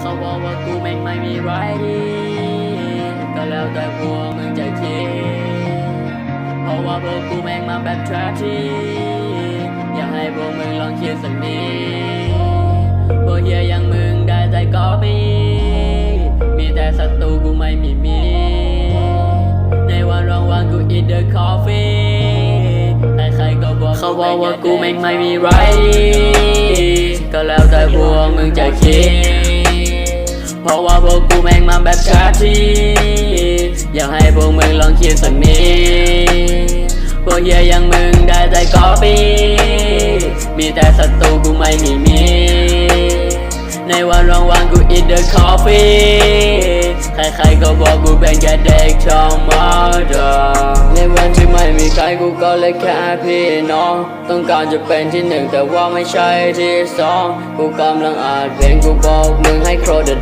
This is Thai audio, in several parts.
เขาบอกว่ากูแม่งไม่มีไรดีก็แล้วแต่พวกมึงจะคิดเพราะว่าพวกกูแม่งมาแบบทราชีอยากให้พวกมึงลองคิดสักนิดพวกเฮียอย่างมึงได้ใจก็มีมีแต่ศัตรูกูไม่มีมีในวันว่างๆกู eat the coffee ใครๆก็บอกเขาบอกว่ากูแม่งไม่มีไรก็แล้วแต่พวกมึงจะคิด เพราะว่าพวกกูแม่งมาแบบชาทีอยากให้พวกมึงลองคิดสักนิดพวกเฮียอย่างมึงได้ใจก็ปีมีแต่ศัตรูกูไม่มีมีในวันว่างๆกู eat the coffee ใครๆก็บอกกูเป็นแค่เด็กชอบมาดาในวันที่ไม่มีใครกูก็เลยแค่พี่น้อง ต้องการจะเป็นที่หนึ่งแต่ว่าไม่ใช่ที่สอง กูกำลังอ่านเพลงกูบอกมึงให้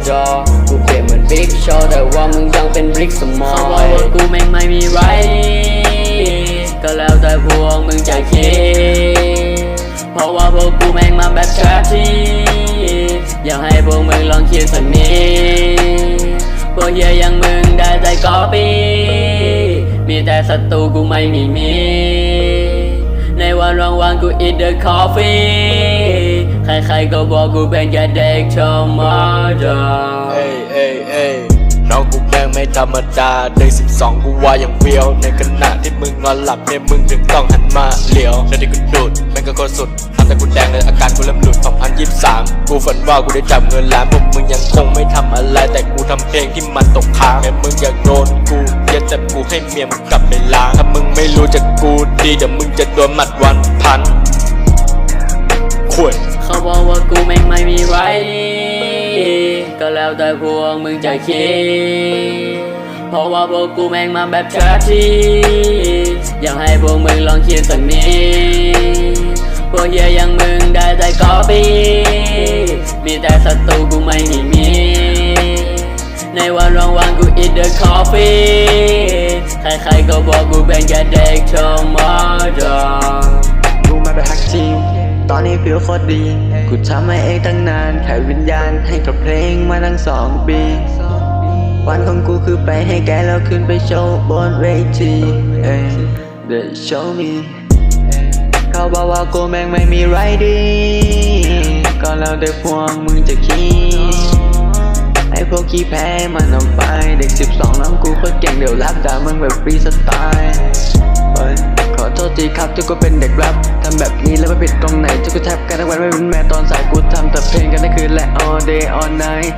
close the door กูเปลี่ยนเหมือน big show แต่ว่ามึงยังเป็นบริกสมองเขาบอกว่ากูแม่งไม่มีไร ก็แล้วแต่พวกมึงจะคิด เพราะว่าพวกกูแม่งมาแบบชาทีอยากให้พวกมึงลองคิดสักนิดพวกเฮียอย่างมึงได้ใจก็ปีมีแต่ศัตรูกูไม่มีมี ในวันว่างๆกู eat the coffee ใครก็บอกกูเป็นแค่เด็กธรรมดาเอ้ยเอ้ยเอ้ยน้องกูแม่งไม่ธรรมดาเด็กสิบสองกูว่าอย่างเวียว ในขณะที่มึงนอนหลับเนี่ยมึงถึงต้องหันมาเหลียวแล้วที่กูดูดแม่งก็โคตรสุดทำแต่กูแดงเลยอาการกูเริ่มหลุดสองพันยี่สิบสามกูฝันว่ากูได้จับเงินล้านพวกมึงยังคงไม่ทำอะไร แต่กูทำเพลงที่มันตกค้างแม้มึงอยากโดนกูเย็ดแต่กูให้เมียมึงกลับไปล้างถ้ามึงไม่รู้จักกูดีเดี๋ยวมึงจะโดนหมัดวันพัน บอกว่ากูแม่งไม่มีไรก็แล้วแต่พวกมึงจะคิด เพราะว่าพวกกูแม่งมาแบบชาทีอยากให้พวกมึงลองคิดสักนิดพวกเฮียอย่างมึงได้ใจก็ปีมีแต่ศัตรูกูไม่มีมีในวันว่างๆกู eat the coffee ใครๆก็บอกกูเป็นแค่เด็กธรรมดากูมาแบบฮักจริง ตอนนี้ฟิลโคตรดีกูทำมาเองตั้งนานขายวิญญาณให้กับเพลงมาตั้งสองปี วันของกูคือไปให้แกแล้วขึ้นไปโชว์บนเวทีเอ้ย The show me เขาบอกว่ากูแม่งไม่มีไรดี ก็แล้วแต่พวกมึงจะคิดไอ้พวกขี้แพ้มันออกไป เด็ก 12 น้องกูโคตรเก่งเดี๋ยวรับด่ามึงแบบฟรีสไตล์ขอโทษทีครับที่กูเป็นเด็กรปทำแบ ผิดตรงไหนที่กูแทบกันทั้งวันไม่เป็นแม่ตอนสายกูทำแต่เพลงกันทั้งคืนและ all day all night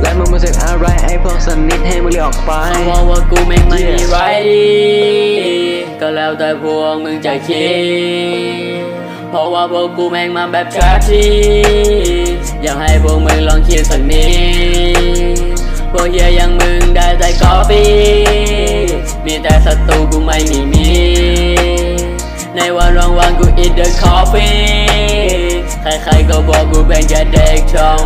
และมึงมาเสร็จอะไรไอ้พวกสนิทให้มึงเรียกออกไปเขาบอกว่ากูแม่งไม่มีไรก็แล้วแต่พวกมึงจะคิด เพราะว่าพวกกูแม่งมาแบบชาทีอยากให้พวกมึงลองคิดสักนิดพวกเฮียอย่างมึงได้ใจก็ปีมีแต่ศัตรูกูไม่มีมีใน วันว่างๆกู eat the coffee ใครๆก็บอกกูเป็นแค่เด็กธรรมดา